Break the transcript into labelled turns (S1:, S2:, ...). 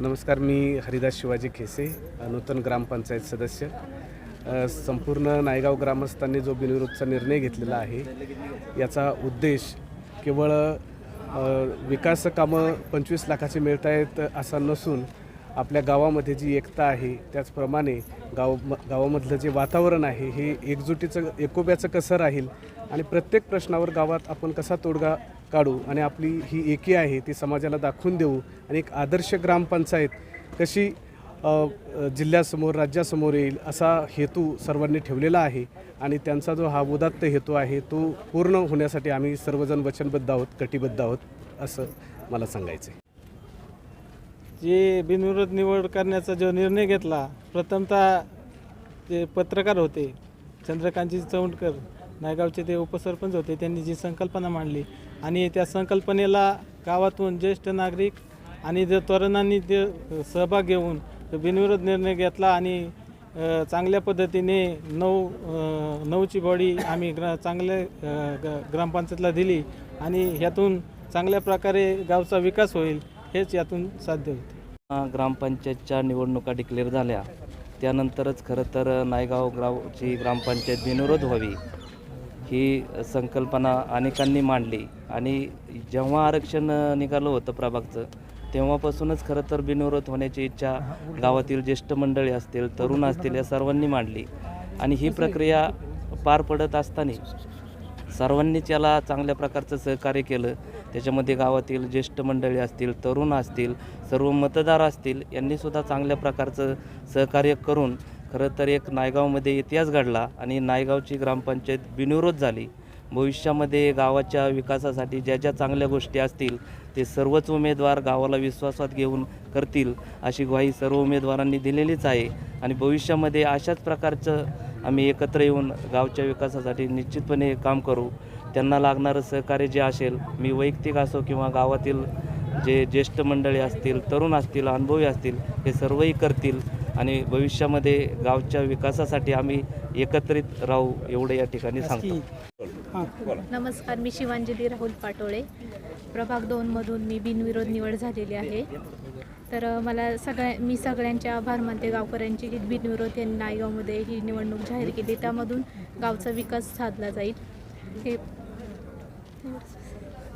S1: नमस्कार मी हरिदास शिवाजी खेसे नूतन ग्रामपंचायत सदस्य. संपूर्ण नायगाव ग्रामस्थांनी जो बिनविरोधचा निर्णय घेतलेला आहे याचा उद्देश केवळ विकास कामं पंचवीस लाखाची मिळत आहेत असा नसून आपल्या गावामध्ये जी एकता आहे त्याचप्रमाणे गाव म गावामधलं जे वातावरण आहे हे एकजुटीचं एकोब्याचं कसं राहील? आणि प्रत्येक प्रश्नावर गावात आपण कसा तोडगा काढू? आणि आपली ही एकी आहे ती समाजाला दाखवून देऊ? आणि एक आदर्श ग्रामपंचायत कशी जिल्ह्यासमोर राज्यासमोर येईल असा हेतू सर्वांनी ठेवलेला आहे. आणि त्यांचा जो हा उदात्त हेतू आहे तो पूर्ण होण्यासाठी आम्ही सर्वजण वचनबद्ध आहोत कटिबद्ध आहोत असं मला सांगायचं आहे
S2: जे बिनविरोध निवड करण्याचा जो निर्णय घेतला प्रथमतः जे पत्रकार होते चंद्रकांतजी चौंडकर नायगावचे ते उपसरपंच होते त्यांनी जी संकल्पना मांडली आणि त्या संकल्पनेला गावातून ज्येष्ठ नागरिक आणि जे तरुणांनी ते सहभाग घेऊन तो बिनविरोध निर्णय घेतला आणि चांगल्या पद्धतीने नऊ नऊची बॉडी आम्ही ग्रा चांगल्या ग- ग्रामपंचायतला दिली आणि ह्यातून चांगल्या प्रकारे गावचा विकास होईल. हेच यातून साध्य होते.
S3: ग्रामपंचायतच्या निवडणुका डिक्लेअर झाल्या. त्यानंतरच खरं तर नायगाव ग्रावची ग्रामपंचायत बिनविरोध व्हावी ही संकल्पना अनेकांनी मांडली. आणि जेव्हा आरक्षण निघालं होतं प्रभागचं तेव्हापासूनच खरं तर बिनविरोध होण्याची इच्छा गावातील ज्येष्ठ मंडळी असतील तरुण असतील या सर्वांनी मांडली. आणि ही प्रक्रिया पार पडत असताना सर्वांनीच याला चांगल्या प्रकारचं सहकार्य केलं. त्याच्यामध्ये गावातील ज्येष्ठ मंडळी असतील तरुण असतील सर्व मतदार असतील यांनीसुद्धा चांगल्या प्रकारचं सहकार्य करून खरं तर एक नायगावमध्ये इतिहास घडला आणि नायगावची ग्रामपंचायत बिनविरोध झाली. भविष्यामध्ये गावाच्या विकासासाठी ज्या ज्या चांगल्या गोष्टी असतील ते सर्वच उमेदवार गावाला विश्वासात घेऊन करतील अशी ग्वाही सर्व उमेदवारांनी दिलेलीच आहे. आणि भविष्यामध्ये अशाच प्रकारचं आम्ही एकत्र येऊन गावच्या विकासासाठी निश्चितपणे काम करू. त्यांना लागणारं सहकार्य जे असेल मी वैयक्तिक असो किंवा गावातील जे ज्येष्ठ मंडळी असतील तरुण असतील अनुभवी असतील हे सर्वही करतील आणि भविष्यामध्ये गावच्या विकासासाठी आम्ही एकत्रित राहू एवढं या ठिकाणी सांगतो.
S4: नमस्कार मी शिवांजली राहुल पाटोळे. प्रभाग दोनमधून मी बिनविरोध निवड झालेली आहे. तर मला सगळ्या मी सगळ्यांचे आभार मानते गावकऱ्यांची की बिनविरोध यांनी नायगावमध्ये ही निवडणूक जाहीर केली. त्यामधून गावचा विकास साधला जाईल. हे diversos.